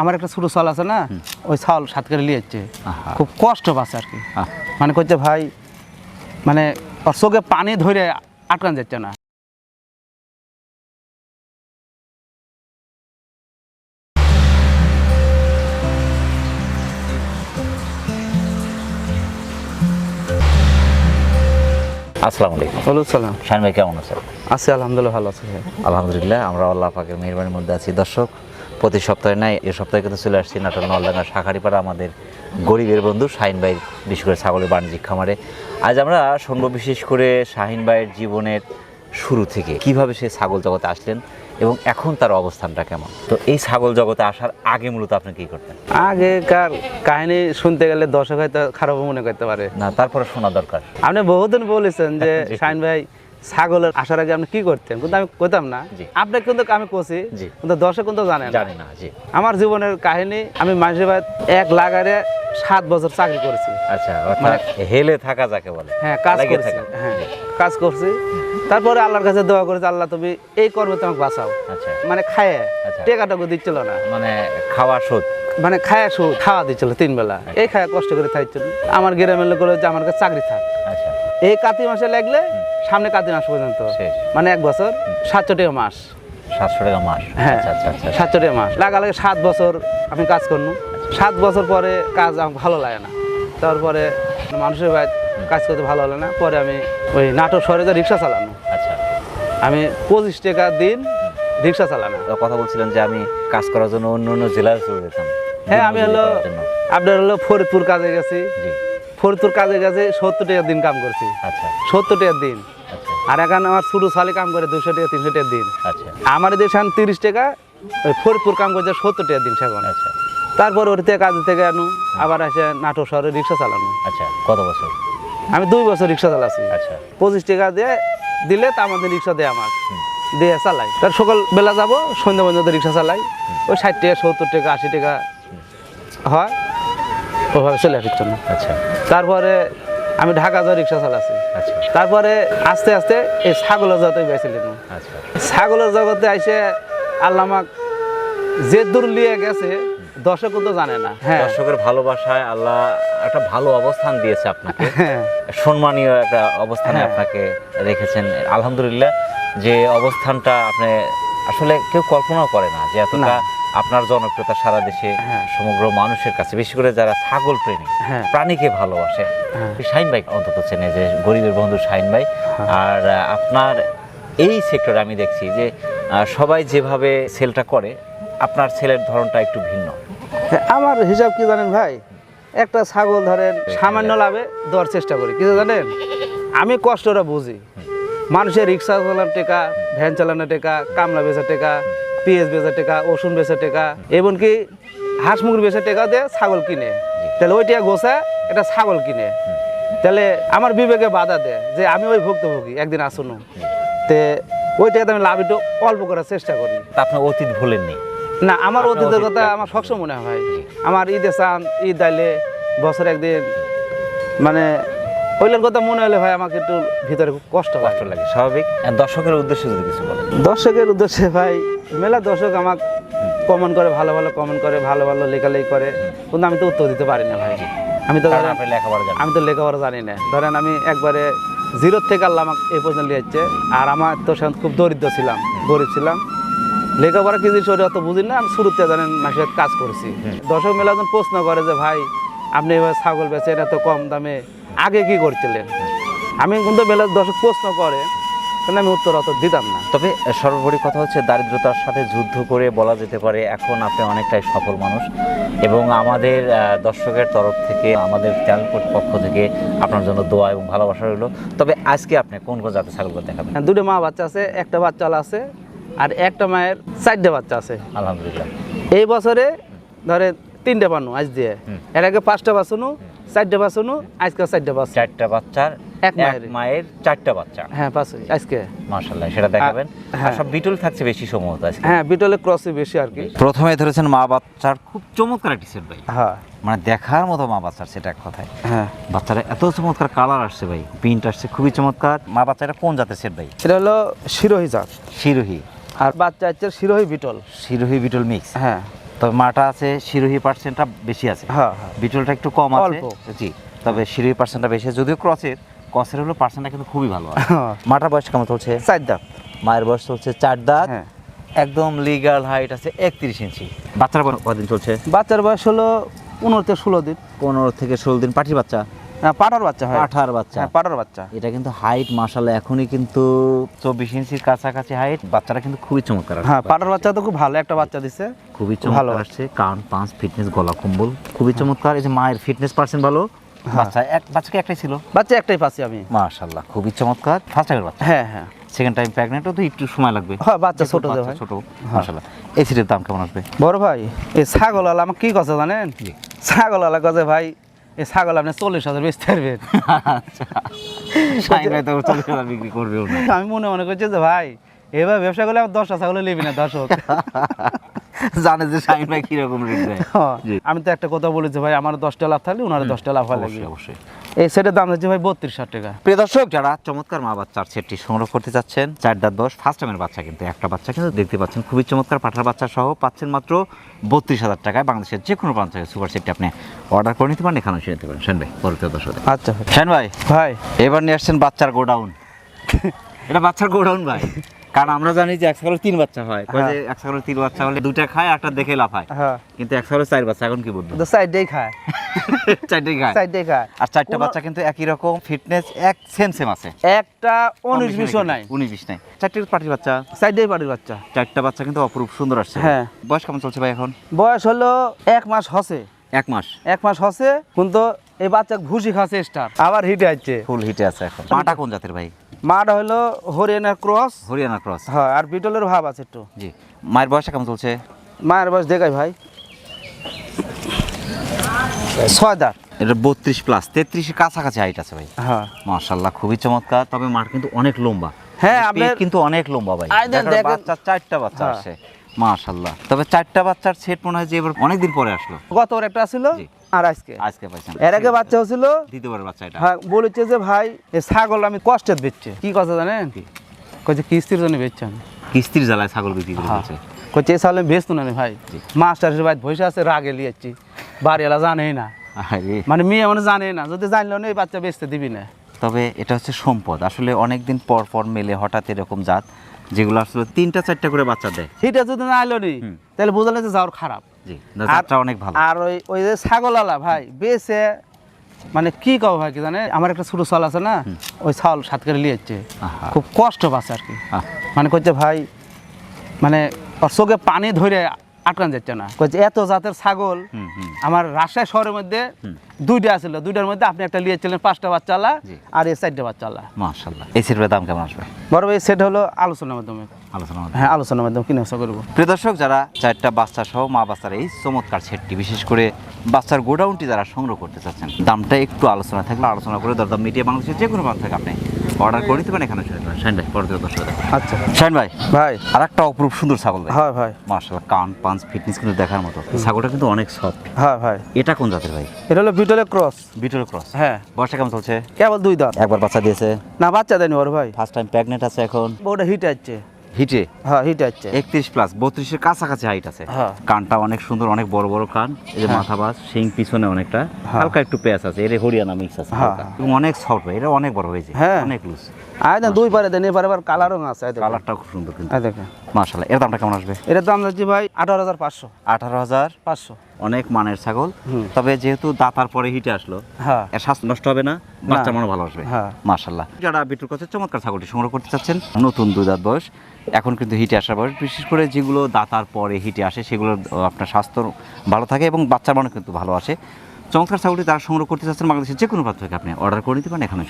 আমার একটা ছোট চাল আছে না ওই চাল সাত করে নিয়ে যাচ্ছে। খুব কষ্ট পাচ্ছে আর কি। মানে করছে ভাই মানে ওর চোখে পানি ধরে আটকান যাচ্ছে না। আসসালামু আলাইকুম। বলুন সালাম। ভাই কেমন আছেন? আছে আলহামদুলিল্লাহ ভালো আছে আলহামদুলিল্লাহ আমরা আল্লাহ পাকের মেহরবানির মধ্যে আছি। দর্শক প্রতি সপ্তাহে নাই এ সপ্তাহে কিন্তু চলে আসছি নাটোর নলডাঙ্গা শাখারিপাড়া আমাদের গরিবের বন্ধু শাহিন ভাই বিশেষ করে ছাগলের বাণিজ্যিক খামারে। আজ আমরা শুনব বিশেষ করে শাহিন ভাইয়ের জীবনের শুরু থেকে কীভাবে সে ছাগল জগতে আসলেন এবং এখন তার অবস্থানটা কেমন? তো এই ছাগল জগতে আসার আগে মূলত আপনি কি করতেন? আগেকার কাহিনী শুনতে গেলে দর্শক হয়তো খারাপ মনে করতে পারে। না তারপরে শোনা দরকার। আপনি বহুদিন বলেছেন যে। শাহিন ভাই ছাগলের আসার আগে আপনি কি করতেন? কিন্তু আমি কইতাম না। জি। আপনাকে কিন্তু আমি কছি। কিন্তু দর্শক কিন্তু জানেন না। জানি না জি। আমার জীবনের কাহিনী আমি বাড়ি এক লাগারে সাত বছর চাকরি করেছি। আচ্ছা অর্থাৎ হেলে থাকা যাকে বলে। হ্যাঁ কাজ করছি। থাকা। হ্যাঁ কাজ করছি। তারপরে আল্লাহর কাছে দোয়া করেছি আল্লাহ তুমি এই কর্মে আমাকে বাঁচাও। আচ্ছা। মানে খায়। আচ্ছা। টেকাটুকু দিচ্ছিল না। মানে খাওয়া সুদ। মানে খায় সুদ খাওয়া দিচ্ছিল তিন বেলা। এই খায় কষ্ট করে থাকছিল। আমার গ্রামের লোক বলে যে আমার কাছে চাকরি থাক। আচ্ছা। এই কাতি মাসে লাগলে সামনে কাতি মাস পর্যন্ত। মানে এক বছর? সাতশো টাকা মাস। সাতশো টাকা মাস। হ্যাঁ। আচ্ছা আচ্ছা আচ্ছা সাতশো টাকা মাস। লাগা লাগে সাত বছর আমি কাজ করনু। সাত বছর পরে কাজ আমার ভালো লাগে না। তারপরে মানুষের বাড়ি কাজ করতে ভালো হলো না। পরে আমি ওই নাটক শহরে যা রিক্সা চালানো। আচ্ছা। আমি পঁচিশ টাকা দিন রিক্সা চালানো। কথা বলছিলেন যে আমি কাজ করার জন্য অন্য অন্য জেলায় চলে যেতাম। হ্যাঁ আমি হলো আপনার হলো ফরিদপুর কাজে গেছি। ফরিদপুর কাজে গেছি সত্তর টাকা দিন কাম করছি। আচ্ছা। সত্তর টাকা দিন। আর এখন আমার ছোটো সালে কাম করে দুশো টাকা তিনশো টাকা দিন। আচ্ছা। আমার দেশ এখন তিরিশ টাকা ওই ফরিদপুর কাম করছে সত্তর টাকা দিন সেখন আচ্ছা। তারপর ওর থেকে কাজ থেকে আনু আবার আসে নাটোর শহরে রিক্সা চালানো। আচ্ছা কত বছর? আমি দুই বছর রিক্সা চালাচ্ছি আচ্ছা। পঁচিশ টাকা দিয়ে দিলে তার মধ্যে রিক্সা দেয় আমার। দিয়ে চালাই। তার সকাল বেলা যাব সন্ধ্যা পর্যন্ত রিক্সা চালাই। ওই ষাট টাকা সত্তর টাকা আশি টাকা হয়। ওভাবে চলে আসার জন্য। আচ্ছা। তারপরে আমি ঢাকা যাওয়া রিক্সা চালাচ্ছি তারপরে আস্তে আস্তে এই ছাগলের জগতে নিলাম আচ্ছা। ছাগলের জগতে আল্লাহ আমাক যে দূর লিয়ে গেছে দর্শক কিন্তু জানে না। হ্যাঁ। দর্শকের ভালোবাসায় আল্লাহ একটা ভালো অবস্থান দিয়েছে আপনাকে। হ্যাঁ। সম্মানীয় একটা অবস্থানে হ্যাঁ। আপনাকে রেখেছেন। আলহামদুলিল্লাহ যে অবস্থানটা আপনি আসলে কেউ কল্পনাও করে না যে এতটা। আপনার জনপ্রিয়তা সারা দেশে হ্যাঁ। সমগ্র মানুষের কাছে বেশি করে যারা ছাগল প্রেমী হ্যাঁ। প্রাণীকে ভালোবাসে। হ্যাঁ। শাহিন ভাই অন্তত চেনে যে গরিবের বন্ধু শাহিন ভাই। আর আপনার এই সেক্টরে আমি দেখছি যে সবাই যেভাবে সেলটা করে আপনার ছেলের ধরনটা একটু ভিন্ন। আমার হিসাব কি জানেন ভাই? একটা ছাগল ধরেন সামান্য লাভে দেওয়ার চেষ্টা করি কিছু জানেন? আমি কষ্টটা বুঝি। মানুষের রিক্সা চালানোর টেকা ভ্যান চালানোর টেকা কামলা বেচার টেকা পিএস বেচার টেকা ওষুধ বেচার টেকা এমনকি হাঁস মুরগি বেচার টেকা দিয়ে ছাগল কিনে। তাহলে ওইটা গোসা একটা ছাগল কিনে। তাহলে আমার বিবেকে বাধা দেয় যে আমি ওই ভুক্তভোগী একদিন আসুন। তে ওই টাকাতে আমি লাভ একটু অল্প করার চেষ্টা করি। তা আপনার অতীত ভুলেননি? না আমার অতীতের কথা আমার সবসময় মনে হয়। আমার ঈদে চান ঈদ আইলে বছর একদিন মানে ওইগুলোর কথা মনে হলে ভাই আমাকে একটু ভিতরে খুব কষ্ট কষ্ট লাগে স্বাভাবিক। আর দর্শকের উদ্দেশ্যে যদি কিছু বলেন? দর্শকের উদ্দেশ্যে ভাই মেলা দর্শক আমাকে কমেন্ট করে ভালো ভালো কমেন্ট করে ভালো ভালো লেখালেখি করে। কিন্তু আমি তো উত্তর দিতে পারি না ভাই। আমি তো লেখাপড়া আমি তো লেখাপড়া জানি না। ধরেন আমি একবারে জিরোর থেকে আল্লাহ আমাকে এই পর্যন্ত নিয়ে যাচ্ছে আর আমার তো সেখানে খুব দরিদ্র ছিলাম গরিব ছিলাম। লেখাপড়া কিছু ওটা অত বুঝি না আমি শুরুতে জানেন মাসের কাজ করছি। দর্শক মেলা যখন প্রশ্ন করে যে ভাই আপনি এবার ছাগল বেচেন এত কম দামে আগে কি করছিলেন? আমি কিন্তু মেলা দর্শক প্রশ্ন করে আমি উত্তর অত দিতাম না। তবে সর্বোপরি কথা হচ্ছে দারিদ্রতার সাথে যুদ্ধ করে বলা যেতে পারে এখন আপনি অনেকটাই সফল মানুষ। এবং আমাদের দর্শকের তরফ থেকে আমাদের চ্যানেল পক্ষ থেকে আপনার জন্য দোয়া এবং ভালোবাসা রইল। তবে আজকে আপনি কোন কোন জাতের ছাগলগুলো দেখাবেন দুটো মা বাচ্চা আছে একটা বাচ্চা আছে আর একটা মায়ের চারটে বাচ্চা আছে। আলহামদুলিল্লাহ। এই বছরে ধরে তিনটে পানু আজ দিয়ে। এর আগে পাঁচটা বাসুনু চারটে বাসুনু আজকে চারটে বাস চারটা বাচ্চার এক মায়ের। চারটা বাচ্চা। হ্যাঁ পাঁচ আজকে। মার্শাল্লাহ সেটা দেখাবেন। আর হ্যাঁ। সব বিটল থাকছে বেশি সম্ভবত আজকে। হ্যাঁ বিটলে ক্রসে বেশি আর কি। প্রথমে ধরেছেন মা বাচ্চার খুব চমৎকার একটি সেট ভাই। হ্যাঁ। মানে দেখার মতো মা বাচ্চার সেটা এক কথায়। হ্যাঁ। বাচ্চারা এত চমৎকার কালার আসছে ভাই প্রিন্ট আসছে খুবই চমৎকার। মা বাচ্চাটা কোন জাতের সেট ভাই? এটা হলো শিরোহি জাত। শিরোহি। আর বাচ্চা হচ্ছে শিরোহি বিটল। শিরোহি বিটল মিক্স হ্যাঁ। তবে মাটা আছে শিরোহী পার্সেন্টটা বেশি আছে। হ্যাঁ হ্যাঁ। বিটলটা একটু কম আছে। জি তবে শিরোহী পার্সেন্টটা বেশি যদিও ক্রসের ক্রসের হলো পার্সেন্টটা কিন্তু খুবই ভালো আছে। হ্যাঁ। মাটার বয়স কেমন চলছে? চার দাঁত। মায়ের বয়স চলছে চার দাঁত। হ্যাঁ। একদম লিগাল হাইট আছে একত্রিশ ইঞ্চি। বাচ্চার বয়স কদিন চলছে? বাচ্চার বয়স হলো পনেরো থেকে ষোলো দিন। পনেরো থেকে ষোলো দিন। পাটির বাচ্চা? পাটার বাচ্চা হয়। আঠার বাচ্চা। হ্যাঁ পাটার বাচ্চা। এটা কিন্তু হাইট মাসালে এখনই কিন্তু চব্বিশ ইঞ্চির কাছাকাছি হাইট বাচ্চাটা কিন্তু খুবই চমৎকার হ্যাঁ পাটার বাচ্চা তো খুব ভালো একটা বাচ্চা দিছে। খুবই ভালো আসছে কান পাঁচ ফিটনেস গলা কম্বল খুবই চমৎকার। এই যে মায়ের ফিটনেস পার্সেন্ট ভালো? বাচ্চা এক বাচ্চাকে একটাই ছিল? বাচ্চা একটাই পাচ্ছি আমি। মাশাল্লাহ খুবই চমৎকার। ফার্স্ট টাইমের বাচ্চা? হ্যাঁ হ্যাঁ। সেকেন্ড টাইম প্রেগনেন্টও তো একটু সময় লাগবে। হয় বাচ্চা ছোট ভাই। ছোট মাশাল্লাহ এই সিটের দাম কেমন আসবে? বড় ভাই এই ছাগল আলা আমাকে কি কথা জানেন। ছাগল আলা কথা ভাই এই ছাগল আপনি চল্লিশ হাজার বেচতে পারবেন। তো চল্লিশ হাজার বিক্রি করবে আমি মনে মনে করছি যে ভাই এবার ব্যবসা করলে আমার দশটা ছাগল নেবি না দর্শক। জানে যে শাহিন ভাই কীরকম রেট দেয়। আমি তো একটা কথা বলেছি ভাই আমার দশটা লাভ থাকলে ওনার দশটা লাভ হয় অবশ্যই। এই সেটের দাম হচ্ছে ভাই বত্রিশ হাজার টাকা। প্রিয় দর্শক যারা চমৎকার মা বাচ্চার সেটটি সংগ্রহ করতে চাচ্ছেন চার দাঁত বয়স ফার্স্ট টাইমের বাচ্চা কিন্তু একটা বাচ্চা কিন্তু দেখতে পাচ্ছেন খুবই চমৎকার পাঠার বাচ্চা সহ পাচ্ছেন মাত্র বত্রিশ হাজার টাকায় বাংলাদেশের যে কোনো প্রান্ত থেকে সুপার সেটটি আপনি অর্ডার করে নিতে পারেন এখানে এসে নিতে পারেন সেন ভাই পরবর্তী দর্শক আচ্ছা সেন ভাই? ভাই। এবার নিয়ে আসছেন বাচ্চার গোডাউন। এটা বাচ্চার গোডাউন ভাই। কারণ আমরা জানি যে এক ছাগলের তিন বাচ্চা হয়। যে এক ছাগলের তিন বাচ্চা হলে দুটা খায় একটা দেখে লাফায়। হ্যাঁ। কিন্তু এক ছাগলের চার বাচ্চা এখন কি বলব? সাইডেই খায়। চারটেই খায়। সাইডেই খায়। আর চারটা বাচ্চা কিন্তু একই রকম ফিটনেস এক সেম সেম আছে। একটা উনিশ বিশও নাই উনিশ বিশ নাই। চারটে পাটির বাচ্চা। সাইডেই বাড়ির বাচ্চা। চারটা বাচ্চা কিন্তু অপরূপ সুন্দর আসছে। হ্যাঁ। বয়স কেমন চলছে ভাই এখন? বয়স হলো এক মাস হসে। এক মাস। এক মাস হসে কিন্তু এই বাচ্চা ভুসি খাচ্ছে স্টার। আবার হিটে আছে ফুল হিটে আছে এখন। মাটা কোন জাতের ভাই? মাটা হলো হরিয়ানার ক্রস। হরিয়ানা ক্রস। হ্যাঁ আর বিটলের ভাব আছে একটু। জি মায়ের বয়সটা কেমন চলছে? মায়ের বয়স দেখাই ভাই। ছয় দাঁত। এটা বত্রিশ প্লাস তেত্রিশের কাছাকাছি হাইট আছে ভাই। হ্যাঁ। মার্শাল্লাহ খুবই চমৎকার। তবে মাঠ কিন্তু অনেক লম্বা। হ্যাঁ, আপনার- কিন্তু অনেক লম্বা ভাই। বাচ্চা চারটা বাচ্চা হ্যাঁ। আসছে মার্শাল্লাহ তবে চারটা বাচ্চার সেট মনে হয় যে এবার অনেকদিন পরে আসলো। গতবার একটা ছিল। জি। আর আজকে? আজকে পাইছেন এর আগে বাচ্চা হয়েছিল? দ্বিতীয়বার বাচ্চা এটা। হ্যাঁ বলেছে যে ভাই ছাগল আমি বেচছে। কি কথা জানেন? কি? কইছে কিস্তির জন্য বেচছে আমি কিস্তির জ্বালায় ছাগল বিক্রি করে হ্যাঁ। কইছে এই ছাগল আমি বেচতো না ভাই। মাস্টার বসে আছে রাগে লিয়েছি। বাড়িওয়ালা জানেই না। মানে মেয়ে মানে জানে না। যদি জানলো না এই বাচ্চা বেচতে দিবি না। তবে এটা হচ্ছে সম্পদ। আসলে অনেক দিন পর পর মেলে হঠাৎ এরকম জাত যেগুলো আসলে তিনটা চারটা করে বাচ্চা দেয়। সেটা যদি না আইলো নি তাহলে বোঝালে যে যাওয়ার খারাপ। জি জাতটা অনেক ভালো। আর ওই ওই যে ছাগলালা ভাই বেচে মানে কি কব ভাই কি জানে? আমার একটা ছোট চাল আছে না ওই চাল সাত করে লিয়েছে। খুব কষ্ট পাচ্ছে আর কি। মানে করছে ভাই মানে ওর চোখে পানি ধরে আটকান যাচ্ছে না। এত জাতের ছাগল হুম, হুম। আমার রাজশাহী শহরের মধ্যে দুইটা ছিল দুইটার মধ্যে আপনি একটা লিয়েছিলেন পাঁচটা বাচ্চা আলা আর এই চারটা বাচ্চা আলা মাশাল্লাহ এই সেটের দাম কেমন আসবে? বড় এই সেট হলো আলোচনার মাধ্যমে। আলোচনা হ্যাঁ আলোচনার মাধ্যমে কিনে আশা করব। প্রিয় দর্শক যারা চারটা বাচ্চা সহ মা বাচ্চার এই চমৎকার সেটটি বিশেষ করে বাচ্চার গোডাউনটি যারা সংগ্রহ করতে চাচ্ছেন দামটা একটু আলোচনা থাকলে আলোচনা করে দরদাম মিটিয়ে বাংলাদেশের যে কোনো প্রান্ত থেকে আপনি অর্ডার করে নিতে পারেন এখানে শাইন ভাই পরে দর্শক আচ্ছা। শাইন ভাই ভাই। আর একটা অপরূপ সুন্দর ছাগল ভাই। হয় ভাই। মার্শাল কান পাঞ্চ ফিটনেস কিন্তু দেখার মতো। ছাগলটা কিন্তু অনেক সফট হ্যাঁ ভাই। এটা কোন জাতের ভাই? এটা হলো বিটলের ক্রস বিটল ক্রস হ্যাঁ। বর্ষা কেমন চলছে? কেবল দুই দাঁত। একবার বাচ্চা দিয়েছে? না বাচ্চা দেয়নি ওর ভাই। ফার্স্ট টাইম প্রেগনেন্ট আছে এখন। ওটা হিট আসছে। হিটে? হ্যাঁ হিট আছে। একত্রিশ প্লাস বত্রিশের কাছাকাছি হাইট আছে। হ্যাঁ। কানটা অনেক সুন্দর অনেক বড় বড় কান। এই যে হ্যাঁ। মাথা বাস শিং পিছনে অনেকটা। হ্যাঁ। হালকা একটু পেঁয়াজ আছে এর হরিয়ানা মিক্স আছে হ্যাঁ। এবং অনেক সফট ভাই এটা অনেক বড় হয়েছে। হ্যাঁ। অনেক লুজ আয় দেন দুই পারে দেন এবার এবার কালারও আছে কালারটা খুব সুন্দর কিন্তু। দেখেন মাশাআল্লাহ এর দামটা কেমন আসবে? এর দাম যাচ্ছে ভাই আঠারো হাজার পাঁচশো। আঠারো হাজার পাঁচশো। অনেক মানের ছাগল। তবে যেহেতু দাতার পরে হিটে আসলো হ্যাঁ। এর স্বাস্থ্য নষ্ট হবে না বাচ্চা মনে ভালো আসবে। হ্যাঁ। মাশাল্লাহ যারা বিটুর কাছে চমৎকার ছাগলটি সংগ্রহ করতে চাচ্ছেন। নতুন দুই দাঁত বয়স। এখন কিন্তু হিটে আসার বয়স। বিশেষ করে যেগুলো দাতার পরে হিটে আসে সেগুলো আপনার স্বাস্থ্য ভালো থাকে এবং বাচ্চার মনে কিন্তু ভালো আসে। চমৎকার ছাগলটি তারা সংগ্রহ করতে চাচ্ছেন বাংলাদেশের যে কোনো প্রান্ত থেকে। আপনি অর্ডার করে নিতে পারেন এখানে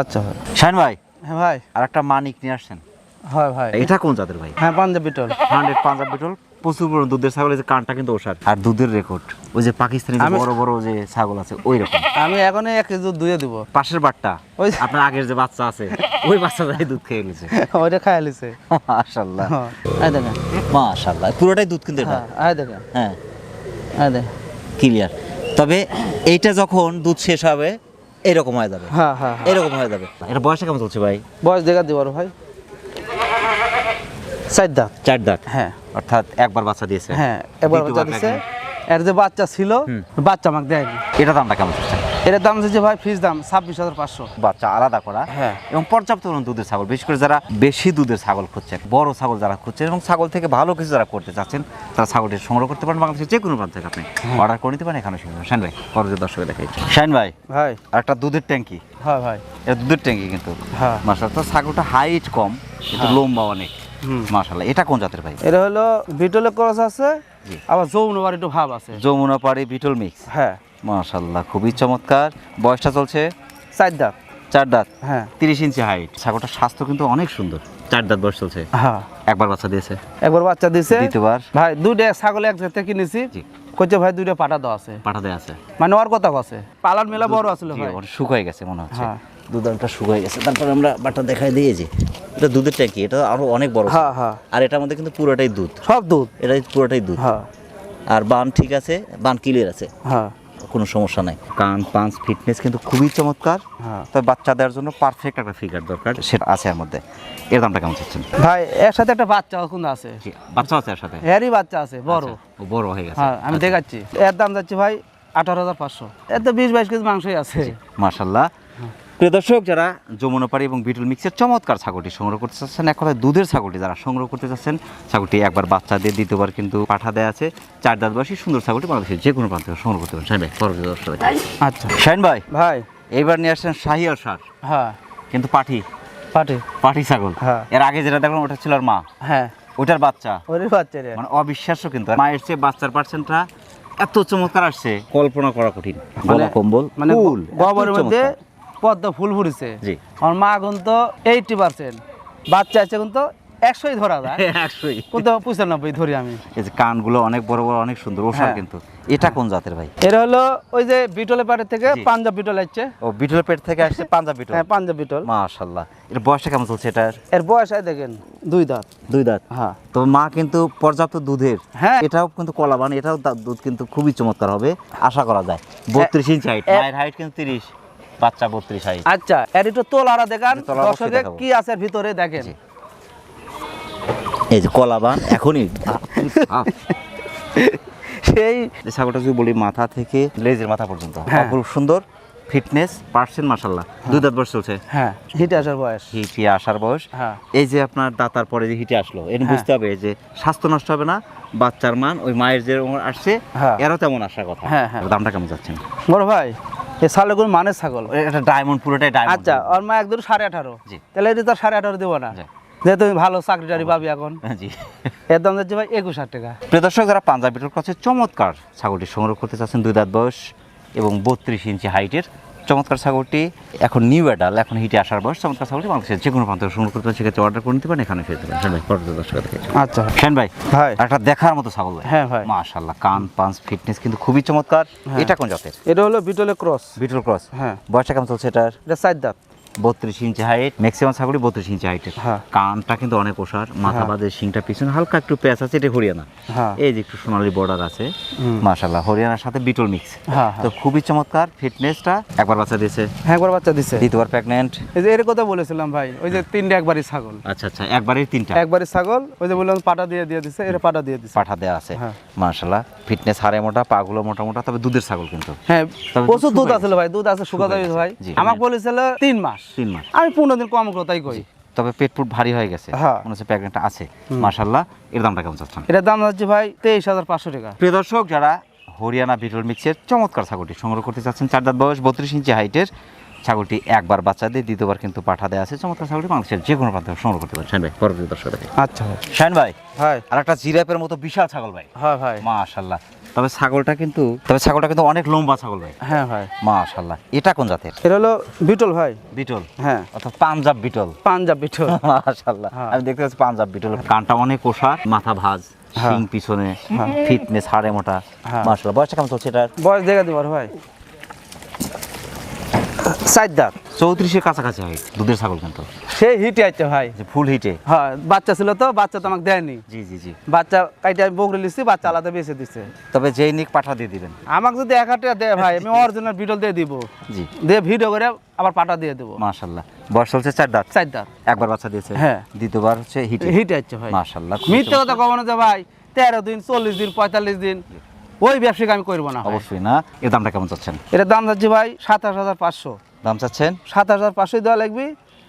আচ্ছা শাইন ভাই। হ্যাঁ ভাই। আর একটা মানিক নিয়ে আসছেন। হয় ভাই। এটা কোন জাতের ভাই? হ্যাঁ পাঞ্জাব বিটল। হান্ড্রেড পাঞ্জাব বিটল। প্রচুর বড় দুধের ছাগল যে কানটা কিন্তু ওষার। আর দুধের রেকর্ড ওই যে পাকিস্তানি যে বড় বড় যে ছাগল আছে ওই রকম। আমি এখনই এক কেজি দুধ দুয়ে দিব। পাশের বাটটা ওই আপনার আগের যে বাচ্চা আছে ওই বাচ্চাটাই দুধ খেয়ে গেছে ওইটা খাই লিছে মাশাল্লাহ হ্যাঁ আয় দেখেন। মাশাল্লাহ পুরোটাই দুধ কিন্তু এটা? হ্যাঁ আয় দেখেন। হ্যাঁ। আয় দেখেন। ক্লিয়ার তবে এইটা যখন দুধ শেষ হবে এরকম হয়ে যাবে। হ্যাঁ হ্যাঁ হ্যাঁ। এরকম হয়ে যাবে। এটা বয়সটা কেমন চলছে ভাই? বয়স দেখা দিব ভাই। চার দাঁত। চার দাঁত? হ্যাঁ। অর্থাৎ একবার বাচ্চা দিয়েছে। হ্যাঁ এবার বাচ্চা দিচ্ছে এর যে বাচ্চা ছিল বাচ্চা আমাকে দেয়নি এটা দামটা কেমন এটার দাম দিচ্ছে ভাই ফিস দাম ছাব্বিশ হাজার পাঁচশো। বাচ্চা আলাদা করা। হ্যাঁ। এবং পর্যাপ্ত পরিমাণ দুধের ছাগল বিশেষ করে যারা বেশি দুধের ছাগল খুঁজছেন বড় ছাগল যারা খুঁজছেন এবং ছাগল থেকে ভালো কিছু যারা করতে চাচ্ছেন তারা ছাগলটি সংগ্রহ করতে পারেন বাংলাদেশের যে কোনো প্রান্ত থেকে আপনি অর্ডার করে নিতে পারেন এখানে শুনবেন শাইন ভাই পরবর্তী দর্শকে দেখাই শাইন ভাই ভাই। আর একটা দুধের ট্যাঙ্কি। হ্যাঁ ভাই। এটা দুধের ট্যাঙ্কি কিন্তু। হ্যাঁ। মাসাল তো ছাগলটা হাইট কম কিন্তু লম্বা অনেক। হুম। মাসাল্লাহ এটা কোন জাতের ভাই? এটা হলো ক্রস আছে আবার যৌনবার একটু ভাব আছে। যমুনা পাড়ি বিটল মিক্স। হ্যাঁ। মাশাল্লাহ খুবই চমৎকার। বয়সটা চলছে? চার দাঁত। চার দাঁত। হ্যাঁ। তিরিশ ইঞ্চি হাইট। ছাগলটার স্বাস্থ্য কিন্তু অনেক সুন্দর। চার দাঁত বয়স চলছে? হ্যাঁ। একবার বাচ্চা দিয়েছে? একবার বাচ্চা দিছে দ্বিতীয়বার? ভাই দুইটা ছাগল এক জায়গা কিনেছি। কইছে ভাই দুইটা পাটা দেওয়া আছে। পাঠা দেওয়া আছে। মানে ওর কথা আছে পালার মেলা বড় আছিল জি, ভাই। শুকায় গেছে মনে হচ্ছে। হ্যাঁ। দুধটা শুকায় গেছে। তারপরে আমরা বাটা দেখাই দিয়েছি। এটা দুধের ট্যাঙ্কি এটা আরও অনেক বড়। হ্যাঁ হ্যাঁ। আর এটার মধ্যে কিন্তু পুরোটাই দুধ। সব দুধ? এটা পুরোটাই দুধ। হ্যাঁ। আর বান ঠিক আছে বান ক্লিয়ার আছে। হ্যাঁ। কোনো সমস্যা নাই। কান পাঁচ ফিটনেস কিন্তু খুবই চমৎকার। হ্যাঁ। তবে বাচ্চা দেওয়ার জন্য পারফেক্ট একটা ফিগার দরকার। সেটা আছে এর মধ্যে। এর দামটা কেমন চাচ্ছেন? ভাই এর সাথে একটা বাচ্চা কোন আছে। বাচ্চা আছে এর সাথে? এরই বাচ্চা আছে বড়। আচ্ছা, ও বড় হয়ে গেছে। হ্যাঁ আমি দেখাচ্ছি। এর দাম যাচ্ছে ভাই আঠারো হাজার পাঁচশো। এর তো বিশ বাইশ কেজি মাংসই আছে। মাশাল্লাহ। প্রিয় দর্শক যারা যমুনাপাড়ি এবং বিটুল মিক্সের চমৎকার ছাগলটি সংগ্রহ করতে চাচ্ছেন এক কথায় দুধের ছাগলটি যারা সংগ্রহ করতে চাচ্ছেন ছাগলটি একবার বাচ্চা দিয়ে দ্বিতীয়বার কিন্তু পাঠা দেওয়া আছে। চার দাঁত বয়সী সুন্দর ছাগলটি বাংলাদেশের যে কোনো প্রান্ত সংগ্রহ করতে পারেন। শাহিন ভাই পরবর্তী দর্শক আচ্ছা। শাহিন ভাই ভাই। এইবার নিয়ে আসছেন শাহি আর সার। হ্যাঁ। কিন্তু পাঠি। পাঠি। পাঠি ছাগল। হ্যাঁ। এর আগে যেটা দেখলাম ওটা ছিল আর মা। হ্যাঁ। ওটার বাচ্চা। ওরে বাচ্চা রে। মানে অবিশ্বাস্য কিন্তু। মায়ের চেয়ে বাচ্চার পার্সেন্টটা এত চমৎকার আসছে। কল্পনা করা কঠিন। মানে- গলা কম্বল। মানে গোবরের মধ্যে পদ্ম ফুল ফুটেছে। আমার মা এখন তো এইটটি পার্সেন্ট বাচ্চা আছে এখন তো একশোই ধরা যায়। একশোই। কিন্তু পঁচানব্বই ধরি আমি। এই যে কানগুলো অনেক বড় বড় অনেক সুন্দর ওষার হ্যাঁ। কিন্তু। এটা কোন জাতের ভাই? এর হলো ওই যে বিটলে পাটের থেকে পাঞ্জাব বিটল আসছে। ও বিটল পেট থেকে আসছে পাঞ্জাব বিটল? হ্যাঁ পাঞ্জাব বিটল। মাশাল্লাহ এর বয়সটা কেমন চলছে এটার? এর বয়স হয় দেখেন দুই দাঁত। দুই দাঁত? হ্যাঁ। তো মা কিন্তু পর্যাপ্ত দুধের। হ্যাঁ। এটাও কিন্তু কলা কলাবান এটাও দুধ কিন্তু খুবই চমৎকার হবে। আশা করা যায়। বত্রিশ ইঞ্চি হাইট মায়ের হাইট কিন্তু তিরিশ। বাচ্চা বত্রিশ হাইট আচ্ছা এর একটু তোলারা দেখান। দর্শকে কি আছে ভিতরে দেখেন। এই যে কলাবান এখনই। আহ, সেই ছাগলটা যদি বলি মাথা থেকে লেজের মাথা পর্যন্ত। হ্যাঁ। অপরূপ সুন্দর ফিটনেস পার্সেন্ট মাসাল্লাহ দুই দাঁত বয়স চলছে। হ্যাঁ হিটে আসার বয়স। হিটে আসার বয়স। হ্যাঁ। এই যে আপনার দাতার পরে যে হিটে আসলো হ্যাঁ। বুঝতে হবে যে স্বাস্থ্য নষ্ট হবে না বাচ্চার মান ওই মায়ের যে আসছে হ্যাঁ। এরও তেমন আসার কথা। হ্যাঁ, হ্যাঁ। দামটা কেমন যাচ্ছেন বড় ভাই এই মানে ছাগল। এটা ডায়মন্ড পুরোটাই ডায়মন্ড আচ্ছা ওর মা একদম সাড়ে আঠারো। জি। তাহলে এটা তো সাড়ে আঠারো দেবো না। যে তুমি ভালো চাকরি টাকরি পাবি এখন। জি। এর দাম যাচ্ছে ভাই একুশ হাজার টাকা। প্রিয় দর্শক যারা পাঞ্জাবি কাছে চমৎকার ছাগলটি সংগ্রহ করতে চাচ্ছেন দুই দাঁত বয়স এবং বত্রিশ ইঞ্চি হাইটের চমৎকার ছাগলটি এখন নিউ অ্যাডাল এখন হিটে আসার বয়স। চমৎকার ছাগলটি বাংলাদেশের যে কোনো প্রান্ত সংগ্রহ করতে সেক্ষেত্রে অর্ডার করে নিতে পারেন এখানে ফেরতে পারেন ভাই পরবর্তী দর্শক আচ্ছা সেন ভাই ভাই। একটা দেখার মতো ছাগল ভাই। হ্যাঁ ভাই। মাশাল্লাহ কান পাঞ্চ ফিটনেস কিন্তু খুবই চমৎকার। হ্যাঁ। এটা কোন জাতের? এটা হলো বিটলে ক্রস বিটল ক্রস হ্যাঁ। বয়সটা কেমন চলছে এটার? এটা সাইড দাঁত। বত্রিশ ইঞ্চি হাইট ম্যাক্সিমাম ছাগলই বত্রিশ ইঞ্চি হাইটের হ্যাঁ। কানটা কিন্তু অনেক ওষার মাথা হ্যাঁ। বাজে শিংটা পিছনে হালকা একটু প্যাচ আছে এটা হরিয়ানা। হ্যাঁ। এই যে একটু সোনালি বর্ডার আছে। মাশাল্লাহ হরিয়ানার সাথে বিটল মিক্স তো খুবই চমৎকার ফিটনেসটা একবার বাচ্চা দিয়েছে। হ্যাঁ একবার বাচ্চা দিছে দ্বিতীয়বার প্রেগনেন্ট এই যে এর কথা বলেছিলাম ভাই ওই যে তিনটে একবারই ছাগল। আচ্ছা আচ্ছা একবারই তিনটা। একবারই ছাগল ওই যে বললাম পাটা দিয়ে দিয়ে দিছে এর পাটা দিয়ে দিছে। পাঠা দেওয়া আছে। হ্যাঁ। মাশাল্লাহ ফিটনেস হারে মোটা পাগুলো মোটা মোটা তবে দুধের ছাগল কিন্তু। হ্যাঁ প্রচুর দুধ আছে ভাই দুধ আছে শুকা শুকায় যাবে গেছে। ভাই। আমাকে বলেছিল তিন মাস। তিন মাস। আমি পনেরো দিন কম কথাই কই। তবে পেট ফুট ভারী হয়ে গেছে। হ্যাঁ। মনে হচ্ছে আছে। মাশাল্লাহ এর দামটা কেমন চাচ্ছেন? এটার দাম হচ্ছে ভাই তেইশ হাজার পাঁচশো টাকা। প্রিয় দর্শক যারা হরিয়ানা বিটল মিক্সের চমৎকার ছাগলটি সংগ্রহ করতে চাচ্ছেন চার দাঁত বয়স বত্রিশ ইঞ্চি হাইটের ছাগলটি একবার বাচ্চা দিয়ে দ্বিতীয়বার কিন্তু পাঠা দেওয়া আছে। চমৎকার ছাগলটি মানুষের যে কোনো প্রান্ত সংগ্রহ করতে পারেন। শাহিন ভাই পরবর্তী দর্শক আচ্ছা ভাই। শাহিন ভাই ভাই। আর একটা জিরাপের মতো বিশাল ছাগল ভাই। হ্যাঁ ভাই। মাশাল্লাহ তবে ছাগলটা কিন্তু তবে ছাগলটা কিন্তু অনেক লম্বা ছাগল ভাই। হ্যাঁ ভাই। মাশাল্লাহ এটা কোন জাতের? এটা হলো বিটল ভাই। বিটল? হ্যাঁ। অর্থাৎ পাঞ্জাব বিটল। পাঞ্জাব বিটল। মাশাল্লাহ হ্যাঁ। আমি দেখতে পাচ্ছি পাঞ্জাব বিটল। কানটা অনেক ওষা মাথা ভাজ হ্যাঁ। শিং পিছনে ফিটনেস হাড়ে মোটা। মাশাআল্লাহ। মাশাল্লাহ বয়সটা কেমন চলছে এটার? বয়স দেখা দিবার ভাই। দাঁত চৌত্রিশের কাছাকাছি হাইট দুধের ছাগল কিন্তু। সেই হিটে আছে ভাই। ফুল হিটে। হ্যাঁ বাচ্চা ছিল তো বাচ্চা তো আমাকে দেয়নি। জি জি জি। বাচ্চা কাইটা আমি বকরে লিখছি বাচ্চা আলাদা বেঁচে দিচ্ছে তবে যেই নিক পাঠা দিয়ে দিবেন। আমাকে যদি এক হাজার দেয় ভাই আমি অরিজিনাল বিটল দিয়ে দিব। জি। দিয়ে ভিডিও করে আবার পাটা দিয়ে দেবো। মাশাল্লাহ। বয়স চলছে চার দাঁত চার দাঁত একবার বাচ্চা দিয়েছে। হ্যাঁ। দ্বিতীয়বার হচ্ছে হিট। হিট আছে ভাই। মাশাল্লাহ মিথ্যে কথা কমানো যে ভাই তেরো দিন চল্লিশ দিন পঁয়তাল্লিশ দিন। ওই ব্যবসাকে আমি করব না অবশ্যই না। এর দামটা কেমন চাচ্ছেন? এটার দাম যাচ্ছে ভাই সাতাশ হাজার পাঁচশো। দাম চাচ্ছেন? সাতাশ হাজার পাঁচশোই দেওয়া লাগবে।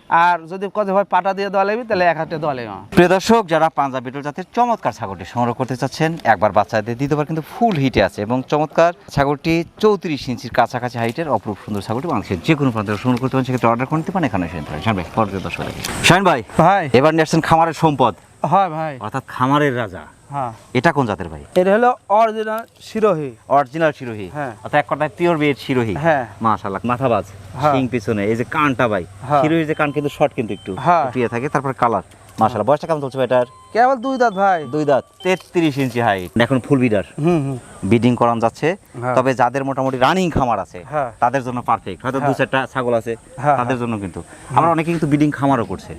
আর যদি কত ভাই পাটা দিয়ে দেওয়া লাগবে তাহলে এক হাতে দেওয়া লাগবে। প্রিয় দর্শক যারা পাঞ্জাব বিটল জাতের চমৎকার ছাগলটি সংগ্রহ করতে চাচ্ছেন একবার বাচ্চা দিয়ে দ্বিতীয়বার কিন্তু ফুল হিটে আছে এবং চমৎকার ছাগলটি চৌত্রিশ ইঞ্চির কাছাকাছি হাইটের অপরূপ সুন্দর ছাগলটি বাংলাদেশের যে কোনো প্রান্তে সংগ্রহ করতে পারেন সেক্ষেত্রে অর্ডার করে নিতে পারেন এখানে নিতে পারেন শাহিন ভাই পরবর্তী দর্শক শাহিন ভাই ভাই। এবার নিয়ে আসছেন খামারের সম্পদ। হয় ভাই। অর্থাৎ খামারের রাজা। হ্যাঁ। এটা কোন জাতের ভাই? এটা হলো অরিজিনাল শিরোহি। অরিজিনাল শিরোহি। হ্যাঁ। অর্থাৎ এক কথায় পিওর বিয়ের শিরোহি। হ্যাঁ। মাশাআল্লাহ মাথাবাজ বাজ শিং পিছনে এই যে কানটা ভাই। শিরোহির যে কান কিন্তু শর্ট কিন্তু একটু। হ্যাঁ। থাকে তারপর কালার মাশাআল্লাহ বয়সটা কেমন চলছে ভাই এটার? কেবল দুই দাঁত ভাই। দুই দাঁত তেত্রিশ ইঞ্চি হাইট এখন ফুল বিডার। হুম। হুম বিডিং করান যাচ্ছে হ্যাঁ। তবে যাদের মোটামুটি রানিং খামার আছে হ্যাঁ। তাদের জন্য পারফেক্ট হয়তো দু হ্যাঁ। চারটা ছাগল আছে তাদের জন্য কিন্তু। আমরা অনেকে কিন্তু বিডিং খামারও করছে।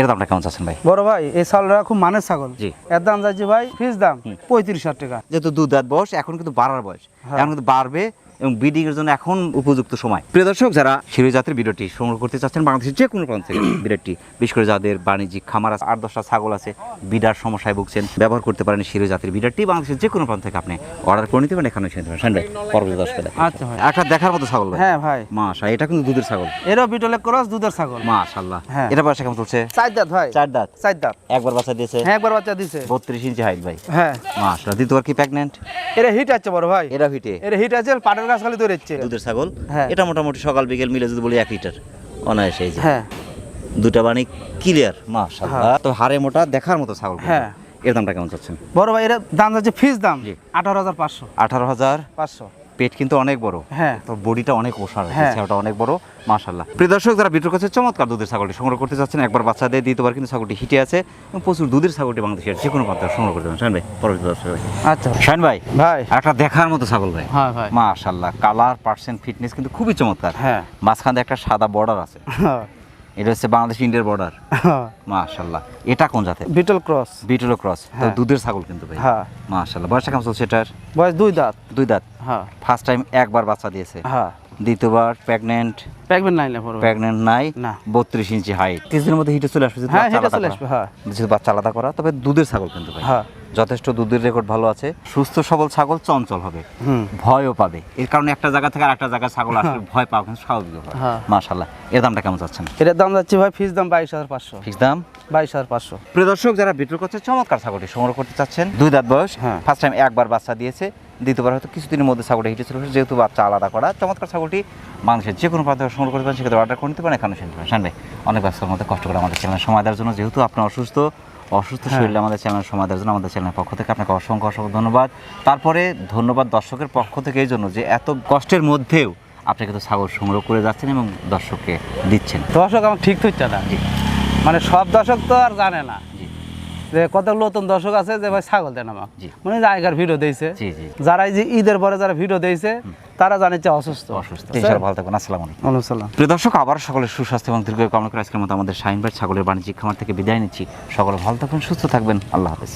এর দামটা কেমন চাচ্ছেন ভাই? বড় ভাই এই খুব মানের ছাগল। জি। এর দাম যাচ্ছে ভাই ফিস দাম পঁয়ত্রিশ হাজার টাকা। যেহেতু দুধ দাঁত বয়স এখন কিন্তু বাড়ার বয়স। এখন কিন্তু বাড়বে এবং বিডিং এর জন্য এখন উপযুক্ত সময়। প্রিয় দর্শক যারা শিরোই জাতের ভিডিওটি সংগ্রহ করতে চাচ্ছেন বাংলাদেশের যে কোনো প্রান্ত থেকে ভিডিওটি বিশেষ করে যাদের বাণিজ্যিক খামার আছে আট দশটা ছাগল আছে বিডার সমস্যায় ভুগছেন ব্যবহার করতে পারেন শিরোই জাতের ভিডিওটি বাংলাদেশের যে কোনো প্রান্ত থেকে আপনি অর্ডার করে নিতে পারেন এখানে পারেন। ভাই পরবর্তী দর্শক আচ্ছা ভাই। একটা দেখার মতো ছাগল হ্যাঁ ভাই। মাশা এটা কিন্তু দুধের ছাগল। এরও বিটলে ক্রস দুধের ছাগল। মাশাল্লাহ হ্যাঁ। এটা বয়সে কেমন চলছে? চার দাঁত ভাই। চার দাঁত? চার দাঁত। একবার বাচ্চা দিয়েছে? হ্যাঁ একবার বাচ্চা দিছে বত্রিশ ইঞ্চি হাইট ভাই। হ্যাঁ। মাশাল্লাহ দ্বিতীয়বার কি প্রেগনেন্ট এরা হিট আছে বড় ভাই। এরা হিটে এরা হিট আছে পাটের গাছ খালি হচ্ছে দুধের ছাগল? হ্যাঁ। এটা মোটামুটি সকাল বিকেল মিলে যদি বলি এক লিটার অনায়াসে হ্যাঁ। দুটা বাণী ক্লিয়ার মাশাআল্লাহ। তো হাড়ে মোটা দেখার মতো ছাগল হ্যাঁ। এর দামটা কেমন চাচ্ছেন? বড় ভাই এর দাম যাচ্ছে ফিস দাম। আঠারো হাজার পাঁচশো। আঠারো হাজার পাঁচশো। পেট কিন্তু অনেক বড়। হ্যাঁ। তো বডিটা অনেক ওষার হ্যাঁ। ওটা অনেক বড় মাশাল্লাহ প্রিয় দর্শক যারা বিটুর কাছে চমৎকার দুধের ছাগলটি সংগ্রহ করতে চাচ্ছেন একবার বাচ্চা দিয়ে দিতে দ্বিতীয়বার কিন্তু ছাগলটি হিটে আছে এবং প্রচুর দুধের ছাগলটি বাংলাদেশের যে কোনো প্রান্তে সংগ্রহ করতে পারেন। ভাই পরবর্তী দর্শক আচ্ছা। শাহিন ভাই ভাই। একটা দেখার মতো ছাগল ভাই। হ্যাঁ ভাই। মাশাল্লাহ কালার পার্সেন্ট ফিটনেস কিন্তু খুবই চমৎকার। হ্যাঁ। মাঝখানে একটা সাদা বর্ডার আছে। এটা হচ্ছে বাংলাদেশ ইন্ডিয়ার বর্ডার। মাশাল্লাহ এটা কোন জাতের? বিটল ক্রস বিটল ক্রস তো হ্যাঁ। দুধের ছাগল কিন্তু ভাই। হ্যাঁ। মাশাল্লাহ বয়সটা কেমন চলছে এটার? বয়স দুই দাঁত। দুই দাঁত। হ্যাঁ। ফার্স্ট টাইম একবার বাচ্চা দিয়েছে। হ্যাঁ। দ্বিতীয়বার প্রেগনেন্ট নাই না পড়বে প্রেগনেন্ট নাই না। বত্রিশ ইঞ্চি হাইট কিছুদিনের মধ্যে হিটে চলে আসবে হ্যাঁ হেঁটে চলে আসবে হ্যাঁ। বাচ্চা আলাদা করা তবে দুধের ছাগল কিন্তু ভাই। হ্যাঁ। যথেষ্ট দুধের রেকর্ড ভালো আছে। সুস্থ সবল ছাগল চঞ্চল হবে। হুম। ভয়ও পাবে। এর কারণে একটা জায়গা থেকে আর একটা জায়গায় ছাগল আসলে ভয় পাওয়া কিন্তু স্বাভাবিক হ্যাঁ। মাশাল্লাহ এর দামটা কেমন দাম যাচ্ছে ভাই দাম বাইশ হাজার পাঁচশো। ফিক্স দাম? বাইশ হাজার পাঁচশো। প্রিয় দর্শক যারা করছে চমৎকার ছাগলটি সংগ্রহ করতে চাচ্ছেন। দুই দাঁত বয়স। হ্যাঁ। ফার্স্ট টাইম একবার বাচ্চা দিয়েছে। দ্বিতীয়বার হয়তো কিছুদিনের মধ্যে ছাগলটি হিটে ছিল যেহেতু বাচ্চা আলাদা করা চমৎকার ছাগলটি বাংলাদেশের যে কোনো প্রান্তে সংগ্রহ করতে পারেন সেক্ষেত্রে অর্ডার করে নিতে পারেন এখানে শুনতে পারেন অনেক ব্যস্তর মধ্যে কষ্ট করে আমাদের চ্যানেল সময় দেওয়ার জন্য যেহেতু আপনি অসুস্থ অসুস্থ হ্যাঁ। শরীরে আমাদের চ্যানেল সময় দেওয়ার জন্য আমাদের চ্যানেলের পক্ষ থেকে আপনাকে অসংখ্য অসংখ্য ধন্যবাদ। তারপরে ধন্যবাদ দর্শকের পক্ষ থেকে এই জন্য যে এত কষ্টের মধ্যেও আপনি কিন্তু ছাগল সংগ্রহ করে যাচ্ছেন এবং দর্শককে দিচ্ছেন। দর্শক আমার ঠিক তো না। মানে সব দর্শক তো আর জানে না। যে কত নতুন দর্শক আছে যে ভাই ছাগল দেন আমার। মানে জায়গার আগের ভিডিও দিয়েছে। যারা এই যে ঈদের পরে যারা ভিডিও দিয়েছে তারা জানে যে অসুস্থ। অসুস্থ। ভালো থাকবেন। আসসালামু আলাইকুম। প্রিয় দর্শক আবার সকলের সুস্বাস্থ্য এবং দীর্ঘ কামনা করে আজকের মতো আমাদের শাহিনবাগ ছাগলের বাণিজ্যিক খামার থেকে বিদায় নিচ্ছি। সকলে ভালো থাকবেন সুস্থ থাকবেন। আল্লাহ হাফেজ।